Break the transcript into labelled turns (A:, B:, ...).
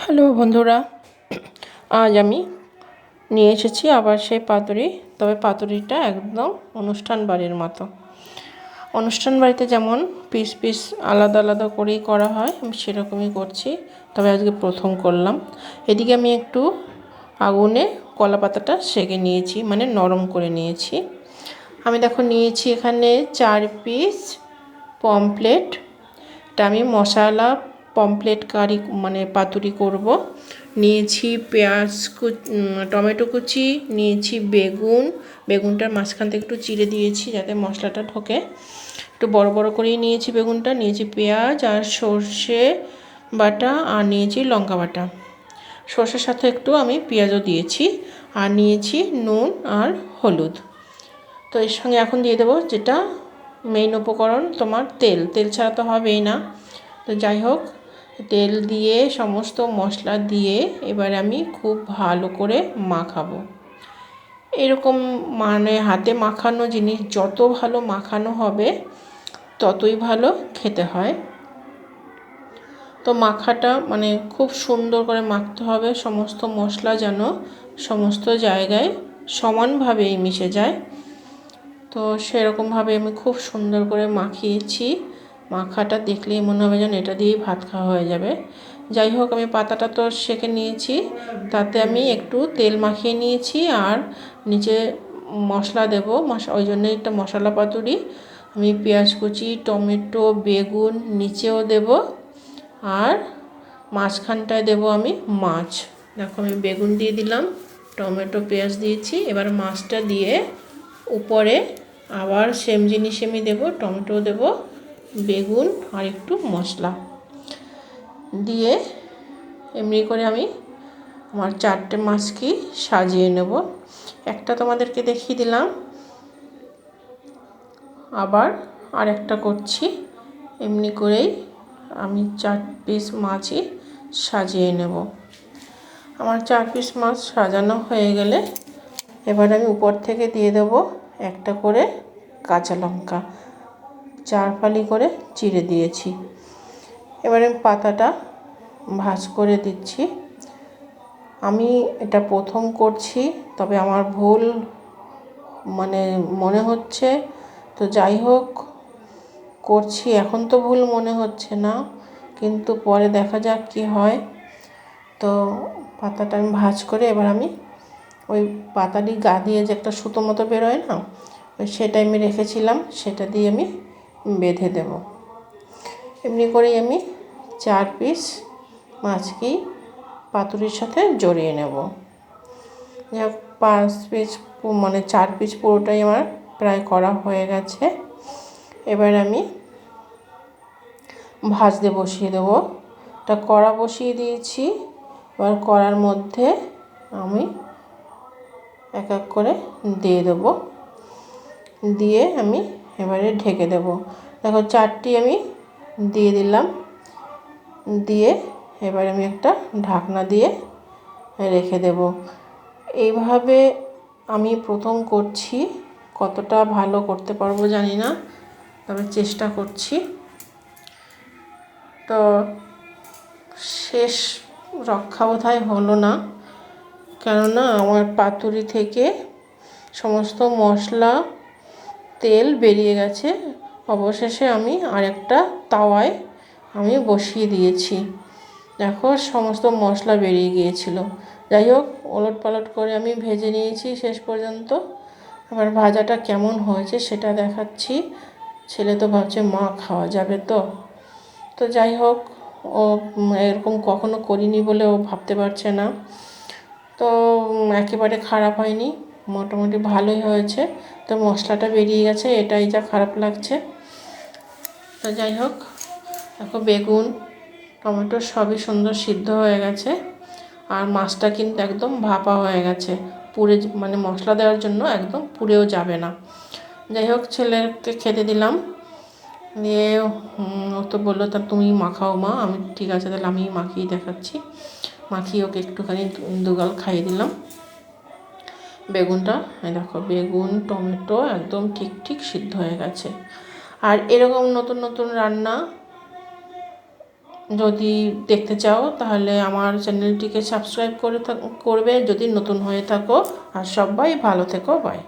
A: Hello বন্ধুরা, আজ আমি নিয়ে এসেছি আবার সেই পাতুরি, তবে পাতুরিটা একদম অনুষ্ঠান বাড়ির মতো। অনুষ্ঠান বাড়িতে যেমন পিস পিস আলাদা আলাদা করেই করা হয়, আমি সেরকমই করছি, তবে আজকে প্রথম করলাম। এদিকে আমি একটু আগুনে কলা পাতাটা সেকে নিয়েছি মানে নরম করে নিয়েছি। আমি দেখো নিয়েছি এখানে চার পিস পমপ্লেট এটা আমি মশলা পমপ্লেট কারি মানে পাতুরি করব। নিয়েছি পেঁয়াজ কু টমেটো কুচি, নিয়েছি বেগুন। বেগুনটার মাঝখান থেকে একটু চিড়ে দিয়েছি যাতে মশলাটা ঢোকে। একটু বড় বড় করেই নিয়েছি বেগুনটা। নিয়েছি পেঁয়াজ আর সর্ষে বাটা আর নিয়েছি লঙ্কা বাটা। সর্ষের সাথে একটু আমি পেঁয়াজও দিয়েছি আর নিয়েছি নুন আর হলুদ। তো এর সঙ্গে এখন দিয়ে দেবো যেটা মেইন উপকরণ তোমার তেল। তেল ছাড়া তো হবেই না। তো যাই হোক তেল দিয়ে, সমস্ত মশলা দিয়ে এবার আমি খুব ভালো করে মাখাবো। এরকম মানে হাতে মাখানো জিনিস যত ভালো মাখানো হবে, ততই ভালো খেতে হয়। তো মাখাটা মানে খুব সুন্দর করে মাখতে হবে, সমস্ত মশলা যেন সমস্ত জায়গায় সমানভাবেই মিশে যায়। তো সেরকমভাবে আমি খুব সুন্দর করে মাখিয়েছি। মাখাটা দেখলেই মনে হবে যেন এটা দিয়েই ভাত খাওয়া হয়ে যাবে। যাই হোক, আমি পাতাটা তো সেঁকে নিয়েছি। তাতে আমি একটু তেল মাখিয়ে নিয়েছি আর নিচে মশলা দেব। ওই জন্য একটা মশলা পাতুরি। আমি পেঁয়াজ কুচি, টমেটো, বেগুন নিচেও দেব আর মাঝখানটায় দেব আমি মাছ। দেখো, আমি বেগুন দিয়ে দিলাম, টমেটো, পেঁয়াজ দিয়েছি। এবার মাছটা দিয়ে উপরে আবার সেম জিনিস আমি দেবো টমেটো দেবো। বেগুন আর একটু মশলা। দিয়ে এমনি করে আমি আমার চারটে মাছকে সাজিয়ে নেব। একটা তোমাদেরকে দেখিয়ে দিলাম। আবার আরেকটা করছি। এমনি করেই আমি চার পিস মাছই সাজিয়ে নেব। আমার চার পিস মাছ সাজানো হয়ে গেলে এবার আমি উপর থেকে দিয়ে দেব একটা করে কাঁচা লঙ্কা। চার ফালি করে চিড়ে দিয়েছি। এবারে পাতাটা ভাজ করে দিচ্ছি। আমি এটা প্রথম করছি, তবে আমার ভুল মানে মনে হচ্ছে। তো যাই হোক, করছি, এখন তো ভুল মনে হচ্ছে না, কিন্তু পরে দেখা যাক কি হয়। তো পাতাটা আমি ভাজ করে এবার আমি ওই পাতাটি গা দিয়ে যে একটা সুতো মতো বেরোয় না, ওই সেটা আমি রেখেছিলাম, সেটা দিয়ে আমি বেঁধে দেব। এমনি করেই আমি চার পিস মাছকেই পাতুরির সাথে জড়িয়ে নেব। যাক, পাঁচ পিস মানে চার পিস পুরোটাই আমার প্রায় করা হয়ে গেছে। এবার আমি ভাজতে বসিয়ে দেবো। এটা কড়া বসিয়ে দিয়েছি। এবার কড়ার মধ্যে আমি এক এক করে দিয়ে দেবো। দিয়ে আমি এবারে ঢেকে দেব। দেখো চারটি আমি দিয়ে দিলাম। দিয়ে এবার আমি একটা ঢাকনা দিয়ে রেখে দেব। এইভাবে আমি প্রথম করছি। কতটা ভালো করতে পারব জানি না, তবে চেষ্টা করছি। তো শেষ রক্ষা বোধহয় হলো না। কেননা আমার পাতুরি থেকে সমস্ত মশলা তেল বেরিয়ে গেছে। অবশেষে আমি আরেকটা তাওয়ায় আমি বসিয়ে দিয়েছি। দেখো, সমস্ত মশলা বেরিয়ে গিয়েছিল। যাই হোক ওলট পালট করে আমি ভেজে নিয়েছি শেষ পর্যন্ত। আবার ভাজাটা কেমন হয়েছে সেটা দেখাচ্ছি। ছেলে তো ভাবছে, মা, খাওয়া যাবে তো? তো যাই হোক, ও এরকম কখনো করিনি বলে ও ভাবতে পারছে না। তো একেবারে খারাপ হয়নি। মোটামুটি ভালোই হয়েছে। তো মশলাটা বেরিয়ে গেছে, এটাই যা খারাপ লাগছে। তো যাই হোক, দেখো বেগুন, টমেটো সবই সুন্দর সিদ্ধ হয়ে গেছে। আর মাছটা কিন্তু একদম ভাপা হয়ে গেছে। পুড়ে মানে মশলা দেওয়ার জন্য একদম পুড়েও যাবে না। যাই হোক, ছেলেকে খেতে দিলাম। দিয়ে ও তো বলল, তা তুমি মাখাও মা, আমি ঠিক আছে, তাহলে আমি মাখিয়ে দেখাচ্ছি। মাখিয়ে ওকে একটুখানি দুগাল খাইয়ে দিলাম। বেগুনটা দেখো, বেগুন, টমেটো একদম ঠিক ঠিক সিদ্ধ হয়ে গেছে। আর এরকম নতুন নতুন রান্না যদি দেখতে চাও, তাহলে আমার চ্যানেলটিকে সাবস্ক্রাইব করে করবে। যদি নতুন হয়ে থাকো, আর সবাই ভালো থেকো বাই